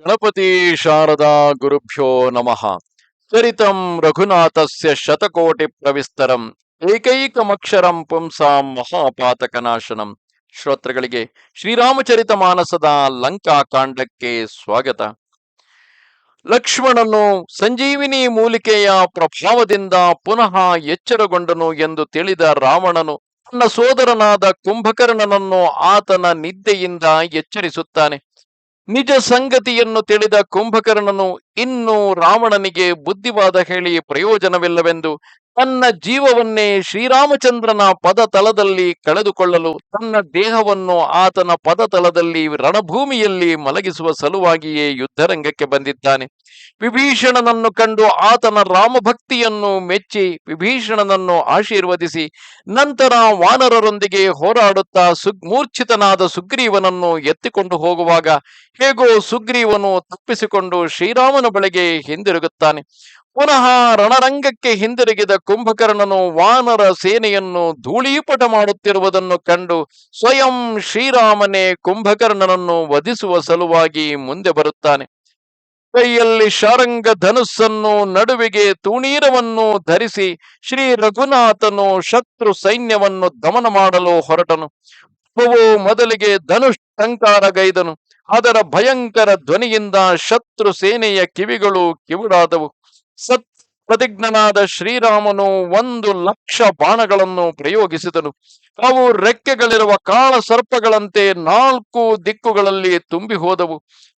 ಗಣಪತಿ ಶಾರದಾ ಗುರುಭ್ಯೋ ನಮಃ. ಚರಿತಂ ರಘುನಾಥಸ್ಯ ಶತಕೋಟಿ ಪ್ರವಿಸ್ತರಂ. ಏಕೈಕಮಕ್ಷರಂ ಪುಂಸಾಂ ಮಹಾಪಾತಕನಾಶನಂ. ಶ್ರೋತೃಗಳಿಗೆ ಶ್ರೀರಾಮಚರಿತ ಮಾನಸದ ಲಂಕಾ ಕಾಂಡಕ್ಕೆ ಸ್ವಾಗತ. ಲಕ್ಷ್ಮಣನು ಸಂಜೀವಿನಿ ಮೂಲಿಕೆಯ ಪ್ರಭಾವದಿಂದ ಪುನಃ ಎಚ್ಚರಗೊಂಡನು ಎಂದು ತಿಳಿದ ರಾವಣನು ತನ್ನ ಸೋದರನಾದ ಕುಂಭಕರ್ಣನನ್ನು ಆತನ ನಿದ್ದೆಯಿಂದ ಎಚ್ಚರಿಸುತ್ತಾನೆ. ನಿಜ ಸಂಗತಿಯನ್ನು ತಿಳಿದ ಕುಂಭಕರ್ಣನು ಇನ್ನು ರಾವಣನಿಗೆ ಬುದ್ಧಿವಾದ ಹೇಳಿ ಪ್ರಯೋಜನವಿಲ್ಲವೆಂದು ತನ್ನ ಜೀವವನ್ನೇ ಶ್ರೀರಾಮಚಂದ್ರನ ಪದತಲದಲ್ಲಿ ಕಳೆದುಕೊಳ್ಳಲು ತನ್ನ ದೇಹವನ್ನು ಆತನ ಪದತಲದಲ್ಲಿ ರಣಭೂಮಿಯಲ್ಲಿ ಮಲಗಿಸುವ ಸಲುವಾಗಿಯೇ ಯುದ್ಧರಂಗಕ್ಕೆ ಬಂದಿದ್ದಾನೆ. ವಿಭೀಷಣನನ್ನು ಕಂಡು ಆತನ ರಾಮಭಕ್ತಿಯನ್ನು ಮೆಚ್ಚಿ ವಿಭೀಷಣನನ್ನು ಆಶೀರ್ವದಿಸಿ ನಂತರ ವಾನರರೊಂದಿಗೆ ಹೋರಾಡುತ್ತಾ ಸುಗ್ಮೂರ್ಛಿತನಾದ ಸುಗ್ರೀವನನ್ನು ಎತ್ತಿಕೊಂಡು ಹೋಗುವಾಗ ಹೇಗೋ ಸುಗ್ರೀವನು ತಪ್ಪಿಸಿಕೊಂಡು ಶ್ರೀರಾಮನ ಬಳಿಗೆ ಹಿಂದಿರುಗುತ್ತಾನೆ. ಪುನಃ ರಣರಂಗಕ್ಕೆ ಹಿಂದಿರುಗಿದ ಕುಂಭಕರ್ಣನು ವಾನರ ಸೇನೆಯನ್ನು ಧೂಳೀಪಟ ಮಾಡುತ್ತಿರುವುದನ್ನು ಕಂಡು ಸ್ವಯಂ ಶ್ರೀರಾಮನೇ ಕುಂಭಕರ್ಣನನ್ನು ವಧಿಸುವ ಸಲುವಾಗಿ ಮುಂದೆ ಬರುತ್ತಾನೆ. ಕೈಯಲ್ಲಿ ಶಾರಂಗ ಧನುಸ್ಸನ್ನು, ನಡುವಿಗೆ ತುಣೀರವನ್ನು ಧರಿಸಿ ಶ್ರೀ ರಘುನಾಥನು ಶತ್ರು ಸೈನ್ಯವನ್ನು ದಮನ ಮಾಡಲು ಹೊರಟನು. ಪವು ಮೊದಲಿಗೆ ಧನುಷ್ ಟಂಕಾರಗೈದನು ಅದರ ಭಯಂಕರ ಧ್ವನಿಯಿಂದ ಶತ್ರು ಸೇನೆಯ ಕಿವಿಗಳು ಕಿವುಡಾದವು. ಸತ್ ಪ್ರತಿಜ್ಞನಾದ ಶ್ರೀರಾಮನು ಒಂದು ಲಕ್ಷ ಬಾಣಗಳನ್ನು ಪ್ರಯೋಗಿಸಿದನು. ಅವು ರೆಕ್ಕೆಗಳಿರುವ ಕಾಳ ಸರ್ಪಗಳಂತೆ ನಾಲ್ಕು ದಿಕ್ಕುಗಳಲ್ಲಿ ತುಂಬಿ ಹೋದವು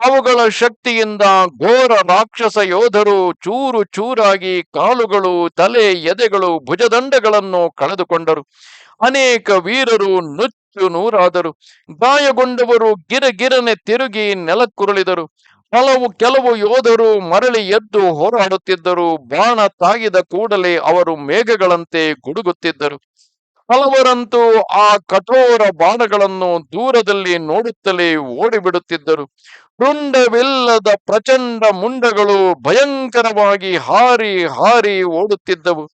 ಅವುಗಳ ಶಕ್ತಿಯಿಂದ ಘೋರ ರಾಕ್ಷಸ ಯೋಧರು ಚೂರು ಚೂರಾಗಿ ಕಾಲುಗಳು, ತಲೆ, ಎದೆಗಳು, ಭುಜದಂಡಗಳನ್ನು ಕಳೆದುಕೊಂಡರು. ಅನೇಕ ವೀರರು ನುಚ್ಚು ನೂರಾದರು. ಗಾಯಗೊಂಡವರು ಗಿರಗಿರನೆ ತಿರುಗಿ ನೆಲಕ್ಕುರುಳಿದರು. ಹಲವು ಕೆಲವು ಯೋಧರು ಮರಳಿ ಎದ್ದು ಹೋರಾಡುತ್ತಿದ್ದರು. ಬಾಣ ತಾಗಿದ ಕೂಡಲೇ ಅವರು ಮೇಘಗಳಂತೆ ಗುಡುಗುತ್ತಿದ್ದರು. ಹಲವರಂತೂ ಆ ಕಠೋರ ಬಾಣಗಳನ್ನು ದೂರದಲ್ಲಿ ನೋಡುತ್ತಲೇ ಓಡಿಬಿಡುತ್ತಿದ್ದರು. ರುಂಡವಿಲ್ಲದ ಪ್ರಚಂಡ ಮುಂಡಗಳು ಭಯಂಕರವಾಗಿ ಹಾರಿ ಹಾರಿ ಓಡುತ್ತಿದ್ದವು.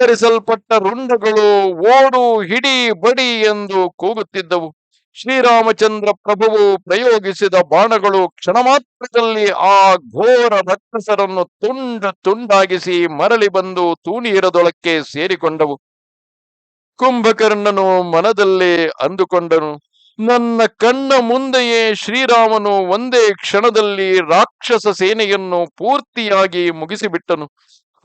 ಕತ್ತರಿಸಲ್ಪಟ್ಟ ರುಂಡಗಳು ಓಡು ಹಿಡಿ ಬಡಿ ಎಂದು ಕೂಗುತ್ತಿದ್ದವು. ಶ್ರೀರಾಮಚಂದ್ರ ಪ್ರಭುವು ಪ್ರಯೋಗಿಸಿದ ಬಾಣಗಳು ಕ್ಷಣ ಮಾತ್ರದಲ್ಲಿ ಆ ಘೋರ ರಕ್ಷಸರನ್ನು ತುಂಡು ತುಂಡಾಗಿಸಿ ಮರಳಿ ಬಂದು ತೂಣೀರದೊಳಕ್ಕೆ ಸೇರಿಕೊಂಡವು. ಕುಂಭಕರ್ಣನು ಮನದಲ್ಲೇ ಅಂದುಕೊಂಡನು, ನನ್ನ ಕಣ್ಣ ಮುಂದೆಯೇ ಶ್ರೀರಾಮನು ಒಂದೇ ಕ್ಷಣದಲ್ಲಿ ರಾಕ್ಷಸ ಸೇನೆಯನ್ನು ಪೂರ್ತಿಯಾಗಿ ಮುಗಿಸಿಬಿಟ್ಟನು.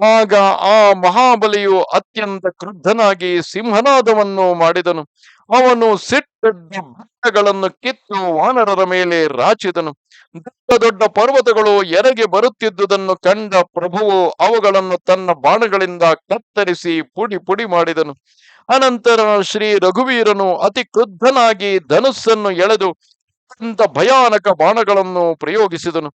ಆಗ ಆ ಮಹಾಬಲಿಯು ಅತ್ಯಂತ ಕ್ರುದ್ಧನಾಗಿ ಸಿಂಹನಾದವನ್ನು ಮಾಡಿದನು. ಅವನು ಸಿಟ್ಟೆದ್ದ ಬೆಟ್ಟಗಳನ್ನು ಕಿತ್ತು ವಾನರರ ಮೇಲೆ ರಾಚಿದನು. ದೊಡ್ಡ ದೊಡ್ಡ ಪರ್ವತಗಳು ಎರಗೆ ಬರುತ್ತಿದ್ದುದನ್ನು ಕಂಡ ಪ್ರಭುವು ಅವುಗಳನ್ನು ತನ್ನ ಬಾಣಗಳಿಂದ ಕತ್ತರಿಸಿ ಪುಡಿ ಪುಡಿ ಮಾಡಿದನು. ಅನಂತರ ಶ್ರೀ ರಘುವೀರನು ಅತಿ ಕ್ರುದ್ಧನಾಗಿ ಧನುಸ್ಸನ್ನು ಎಳೆದು ಅತ್ಯಂತ ಭಯಾನಕ ಬಾಣಗಳನ್ನು ಪ್ರಯೋಗಿಸಿದನು.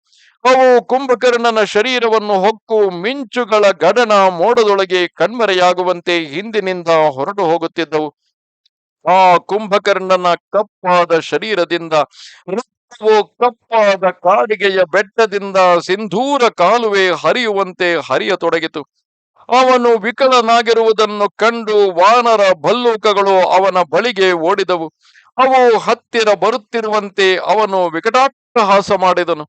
ಅವು ಕುಂಭಕರ್ಣನ ಶರೀರವನ್ನು ಹೊಕ್ಕು ಮಿಂಚುಗಳ ಗಡನ ಮೋಡದೊಳಗೆ ಕಣ್ಮರೆಯಾಗುವಂತೆ ಹಿಂದಿನಿಂದ ಹೊರಟು ಹೋಗುತ್ತಿದ್ದವು. ಆ ಕುಂಭಕರ್ಣನ ಕಪ್ಪಾದ ಶರೀರದಿಂದ, ರಕ್ತವು ಕಪ್ಪಾದ ಕಾಡಿಗೆಯ ಬೆಟ್ಟದಿಂದ ಸಿಂಧೂರ ಕಾಲುವೆ ಹರಿಯುವಂತೆ ಹರಿಯತೊಡಗಿತು. ಅವನು ವಿಕಲನಾಗಿರುವುದನ್ನು ಕಂಡು ವಾನರ ಭಲ್ಲೂಕಗಳು ಅವನ ಬಳಿಗೆ ಓಡಿದವು. ಅವು ಹತ್ತಿರ ಬರುತ್ತಿರುವಂತೆ ಅವನು ವಿಕಟಾಟ್ಟಹಾಸ ಮಾಡಿದನು.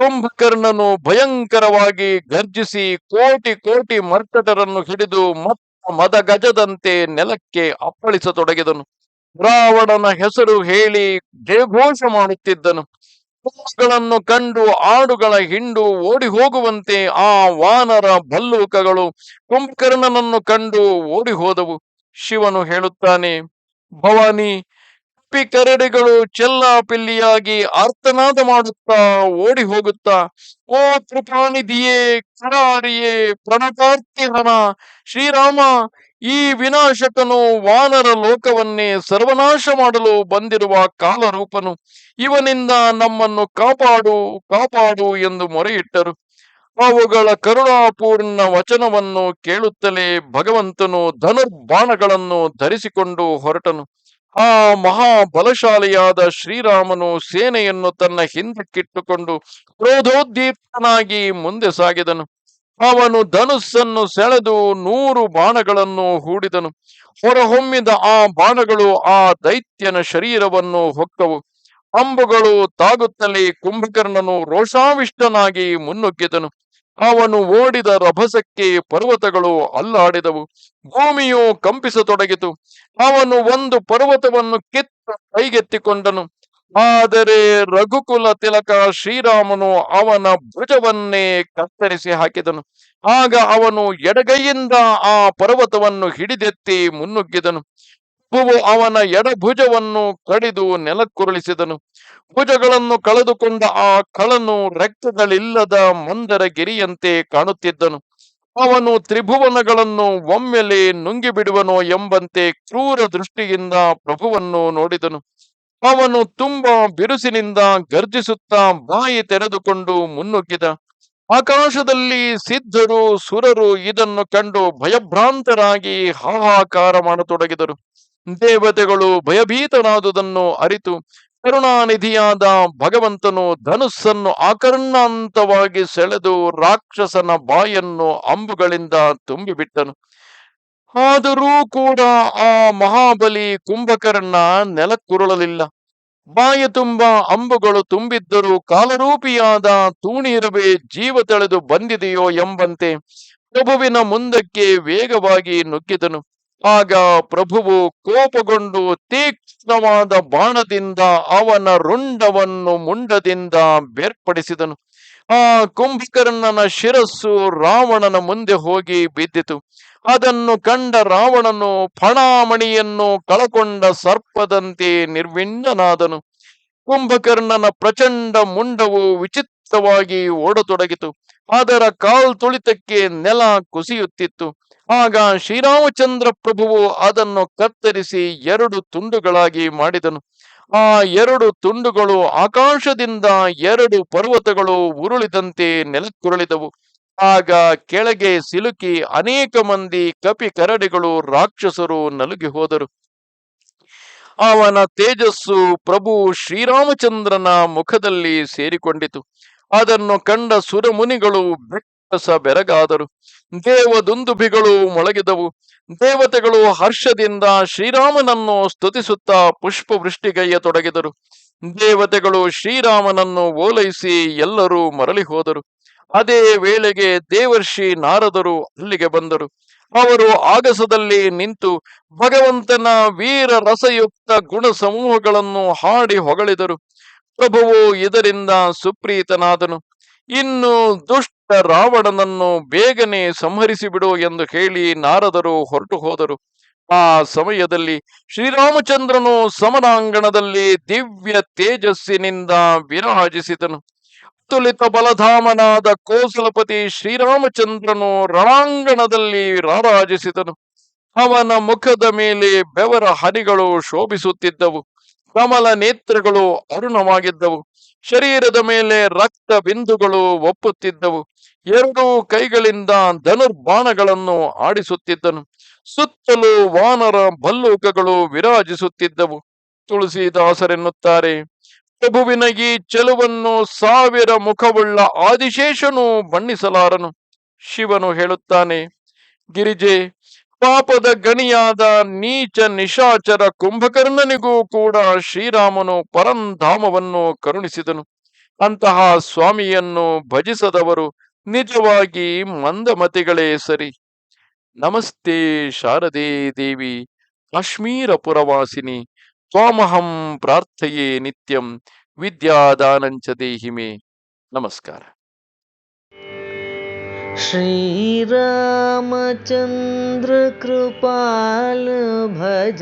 ಕುಂಭಕರ್ಣನು ಭಯಂಕರವಾಗಿ ಗರ್ಜಿಸಿ ಕೋಟಿ ಕೋಟಿ ಮರ್ಕಟರನ್ನು ಹಿಡಿದು ಮತ್ತ ಮದ ಗಜದಂತೆ ನೆಲಕ್ಕೆ ಅಪ್ಪಳಿಸತೊಡಗಿದನು. ರಾವಣನ ಹೆಸರು ಹೇಳಿ ಜಯಘೋಷ ಮಾಡುತ್ತಿದ್ದನು. ಗಳನ್ನು ಕಂಡು ಆಡುಗಳ ಹಿಂಡು ಓಡಿ ಹೋಗುವಂತೆ ಆ ವಾನರ ಭಲ್ಲೂಕಗಳು ಕುಂಭಕರ್ಣನನ್ನು ಕಂಡು ಓಡಿ ಹೋದವು ಶಿವನು ಹೇಳುತ್ತಾನೆ, ಭವಾನಿ ಕಪ್ಪಿ ಕರಡಿಗಳು ಚೆಲ್ಲಾಪಿಲ್ಲಿಯಾಗಿ ಅರ್ಥನಾದ ಮಾಡುತ್ತಾ ಓಡಿ ಹೋಗುತ್ತಾ, ಓ ಕೃಪಾನಿಧಿಯೇ, ಕರಾರಿಯೇ ಪ್ರಣತಾರ್ತಿಹನ ಶ್ರೀರಾಮ, ಈ ವಿನಾಶಕನು ವಾನರ ಲೋಕವನ್ನೇ ಸರ್ವನಾಶ ಮಾಡಲು ಬಂದಿರುವ ಕಾಲರೂಪನು. ಇವನಿಂದ ನಮ್ಮನ್ನು ಕಾಪಾಡು ಕಾಪಾಡು ಎಂದು ಮೊರೆಯಿಟ್ಟರು. ಅವುಗಳ ಕರುಣಾಪೂರ್ಣ ವಚನವನ್ನು ಕೇಳುತ್ತಲೇ ಭಗವಂತನು ಧನುರ್ಬಾಣಗಳನ್ನು ಧರಿಸಿಕೊಂಡು ಹೊರಟನು. ಆ ಮಹಾ ಬಲಶಾಲಿಯಾದ ಶ್ರೀರಾಮನು ಸೇನೆಯನ್ನು ತನ್ನ ಹಿಂದಕ್ಕಿಟ್ಟುಕೊಂಡು ಕ್ರೋಧೋದ್ದೀಪ್ತನಾಗಿ ಮುಂದೆ ಸಾಗಿದನು. ಅವನು ಧನುಸ್ಸನ್ನು ಸೆಳೆದು ನೂರು ಬಾಣಗಳನ್ನು ಹೂಡಿದನು. ಹೊರಹೊಮ್ಮಿದ ಆ ಬಾಣಗಳು ಆ ದೈತ್ಯನ ಶರೀರವನ್ನು ಹೊಕ್ಕವು. ಅಂಬುಗಳು ತಾಗುತ್ತಲೇ ಕುಂಭಕರ್ಣನು ರೋಷಾವಿಷ್ಟನಾಗಿ ಮುನ್ನುಗ್ಗಿದನು. ಅವನು ಓಡಿದ ರಭಸಕ್ಕೆ ಪರ್ವತಗಳು ಅಲ್ಲಾಡಿದವು. ಭೂಮಿಯು ಕಂಪಿಸತೊಡಗಿತು. ಅವನು ಒಂದು ಪರ್ವತವನ್ನು ಕಿತ್ತು ಕೈಗೆತ್ತಿಕೊಂಡನು. ಆದರೆ ರಘುಕುಲ ತಿಲಕ ಶ್ರೀರಾಮನು ಅವನ ಭುಜವನ್ನೇ ಕತ್ತರಿಸಿ ಹಾಕಿದನು. ಆಗ ಅವನು ಎಡಗೈಯಿಂದ ಆ ಪರ್ವತವನ್ನು ಹಿಡಿದೆತ್ತಿ ಮುನ್ನುಗ್ಗಿದನು. ಪ್ರಭುವು ಅವನ ಎಡಭುಜವನ್ನು ಕಡಿದು ನೆಲಕ್ಕುರುಳಿಸಿದನು. ಭುಜಗಳನ್ನು ಕಳೆದುಕೊಂಡ ಆ ಕಳನು ರಕ್ತಗಳಿಲ್ಲದ ಮಂದರ ಗಿರಿಯಂತೆ ಕಾಣುತ್ತಿದ್ದನು. ಅವನು ತ್ರಿಭುವನಗಳನ್ನು ಒಮ್ಮೆಲೆ ನುಂಗಿಬಿಡುವನೋ ಎಂಬಂತೆ ಕ್ರೂರ ದೃಷ್ಟಿಯಿಂದ ಪ್ರಭುವನ್ನು ನೋಡಿದನು. ಅವನು ತುಂಬಾ ಬಿರುಸಿನಿಂದ ಗರ್ಜಿಸುತ್ತಾ ಬಾಯಿ ತೆರೆದುಕೊಂಡು ಮುನ್ನುಗ್ಗಿದ. ಆಕಾಶದಲ್ಲಿ ಸಿದ್ಧರು ಸುರರು ಇದನ್ನು ಕಂಡು ಭಯಭ್ರಾಂತರಾಗಿ ಹಾಹಾಕಾರ ಮಾಡತೊಡಗಿದರು. ದೇವತೆಗಳು ಭಯಭೀತನಾದುದನ್ನು ಅರಿತು ಕರುಣಾನಿಧಿಯಾದ ಭಗವಂತನು ಧನುಸ್ಸನ್ನು ಆಕರ್ಣಾಂತವಾಗಿ ಸೆಳೆದು ರಾಕ್ಷಸನ ಬಾಯನ್ನು ಅಂಬುಗಳಿಂದ ತುಂಬಿಬಿಟ್ಟನು. ಆದರೂ ಕೂಡ ಆ ಮಹಾಬಲಿ ಕುಂಭಕರ್ಣ ನೆಲಕ್ಕುರುಳಲಿಲ್ಲ. ಬಾಯ ತುಂಬ ಅಂಬುಗಳು ತುಂಬಿದ್ದರೂ ಕಾಲರೂಪಿಯಾದ ತೂಣಿರವೇ ಜೀವ ತಳೆದು ಬಂದಿದೆಯೋ ಎಂಬಂತೆ ಪ್ರಭುವಿನ ಮುಂದಕ್ಕೆ ವೇಗವಾಗಿ ನುಗ್ಗಿದನು. ಆಗ ಪ್ರಭುವು ಕೋಪಗೊಂಡು ತೀಕ್ಷ್ಣವಾದ ಬಾಣದಿಂದ ಅವನ ರುಂಡವನ್ನು ಮುಂಡದಿಂದ ಬೇರ್ಪಡಿಸಿದನು. ಆ ಕುಂಭಕರ್ಣನ ಶಿರಸ್ಸು ರಾವಣನ ಮುಂದೆ ಹೋಗಿ ಬಿದ್ದಿತು. ಅದನ್ನು ಕಂಡ ರಾವಣನು ಫಣಾಮಣಿಯನ್ನು ಕಳಕೊಂಡ ಸರ್ಪದಂತೆ ನಿರ್ವಿಣ್ಣನಾದನು ಕುಂಭಕರ್ಣನ ಪ್ರಚಂಡ ಮುಂಡವು ವಿಚಿತ್ರವಾಗಿ ಓಡತೊಡಗಿತು. ಅದರ ಕಾಲ್ ತುಳಿತಕ್ಕೆ ನೆಲ ಕುಸಿಯುತ್ತಿತ್ತು. ಆಗ ಶ್ರೀರಾಮಚಂದ್ರ ಪ್ರಭುವು ಅದನ್ನು ಕತ್ತರಿಸಿ ಎರಡು ತುಂಡುಗಳಾಗಿ ಮಾಡಿದನು. ಆ ಎರಡು ತುಂಡುಗಳು ಆಕಾಶದಿಂದ ಎರಡು ಪರ್ವತಗಳು ಉರುಳಿದಂತೆ ನೆಲಕ್ಕುರುಳಿದವು. ಆಗ ಕೆಳಗೆ ಸಿಲುಕಿ ಅನೇಕ ಮಂದಿ ಕಪಿ ಕರಡಿಗಳು ರಾಕ್ಷಸರು ನಲುಗಿ ಹೋದರು. ಅವನ ತೇಜಸ್ಸು ಪ್ರಭು ಶ್ರೀರಾಮಚಂದ್ರನ ಮುಖದಲ್ಲಿ ಸೇರಿಕೊಂಡಿತು. ಅದನ್ನು ಕಂಡ ಸುರಮುನಿಗಳು ಬೆಕ್ಕಸ ಬೆರಗಾದರು ದೇವದುಂದುಭಿಗಳು ಮೊಳಗಿದವು. ದೇವತೆಗಳು ಹರ್ಷದಿಂದ ಶ್ರೀರಾಮನನ್ನು ಸ್ತುತಿಸುತ್ತಾ ಪುಷ್ಪವೃಷ್ಟಿಗೈಯತೊಡಗಿದರು ದೇವತೆಗಳು ಶ್ರೀರಾಮನನ್ನು ಓಲೈಸಿ ಎಲ್ಲರೂ ಮರಳಿ ಹೋದರು. ಅದೇ ವೇಳೆಗೆ ದೇವರ್ಷಿ ನಾರದರು ಅಲ್ಲಿಗೆ ಬಂದರು. ಅವರು ಆಗಸದಲ್ಲಿ ನಿಂತು ಭಗವಂತನ ವೀರ ರಸಯುಕ್ತ ಗುಣ ಸಮೂಹಗಳನ್ನು ಹಾಡಿ ಹೊಗಳಿದರು. ಪ್ರಭುವು ಇದರಿಂದ ಸುಪ್ರೀತನಾದನು. ಇನ್ನು ದುಷ್ಟ ರಾವಣನನ್ನು ಬೇಗನೆ ಸಂಹರಿಸಿ ಬಿಡು ಎಂದು ಹೇಳಿ ನಾರದರು ಹೊರಟು ಹೋದರು. ಆ ಸಮಯದಲ್ಲಿ ಶ್ರೀರಾಮಚಂದ್ರನು ಸಮರಾಂಗಣದಲ್ಲಿ ದಿವ್ಯ ತೇಜಸ್ಸಿನಿಂದ ವಿರಾಜಿಸಿದನು. ಅತುಲಿತ ಬಲಧಾಮನಾದ ಕೋಸಲಪತಿ ಶ್ರೀರಾಮಚಂದ್ರನು ರಣಾಂಗಣದಲ್ಲಿ ರಾರಾಜಿಸಿದನು. ಅವನ ಮುಖದ ಮೇಲೆ ಬೆವರ ಹನಿಗಳು ಶೋಭಿಸುತ್ತಿದ್ದವು. ಕಮಲ ನೇತ್ರಗಳು ಅರುಣವಾಗಿದ್ದವು. ಶರೀರದ ಮೇಲೆ ರಕ್ತ ಬಿಂದುಗಳು ಒಪ್ಪುತ್ತಿದ್ದವು. ಎರಡೂ ಕೈಗಳಿಂದ ಧನುರ್ಬಾಣಗಳನ್ನು ಆಡಿಸುತ್ತಿದ್ದನು. ಸುತ್ತಲೂ ವಾನರ ಭಲ್ಲೂಕಗಳು ವಿರಾಜಿಸುತ್ತಿದ್ದವು. ತುಳಸಿದಾಸರೆನ್ನುತ್ತಾರೆ, ಪ್ರಭುವಿನ ಈ ಚೆಲುವನ್ನು ಸಾವಿರ ಮುಖವುಳ್ಳ ಆದಿಶೇಷನು ಬಣ್ಣಿಸಲಾರನು. ಶಿವನು ಹೇಳುತ್ತಾನೆ, ಗಿರಿಜೆ, ಪಾಪದ ಗಣಿಯಾದ ನೀಚ ನಿಶಾಚರ ಕುಂಭಕರ್ಣನಿಗೂ ಕೂಡ ಶ್ರೀರಾಮನು ಪರಂಧಾಮವನ್ನು ಕರುಣಿಸಿದನು. ಅಂತಹ ಸ್ವಾಮಿಯನ್ನು ಭಜಿಸದವರು ನಿಜವಾಗಿ ಮಂದಮತಿಗಳೇ ಸರಿ ನಮಸ್ತೆ ಶಾರದೆ ದೇವಿ ಕಾಶ್ಮೀರ ಪುರವಾಸಿನಿ ತ್ವಾಮಹಂ ಪ್ರಾರ್ಥಯೇ ನಿತ್ಯಂ ವಿದ್ಯಾದಾನಂಚ ದೇಹಿ ಮೇ ನಮಸ್ಕಾರ श्रीरामचन्द्र कृपाल भज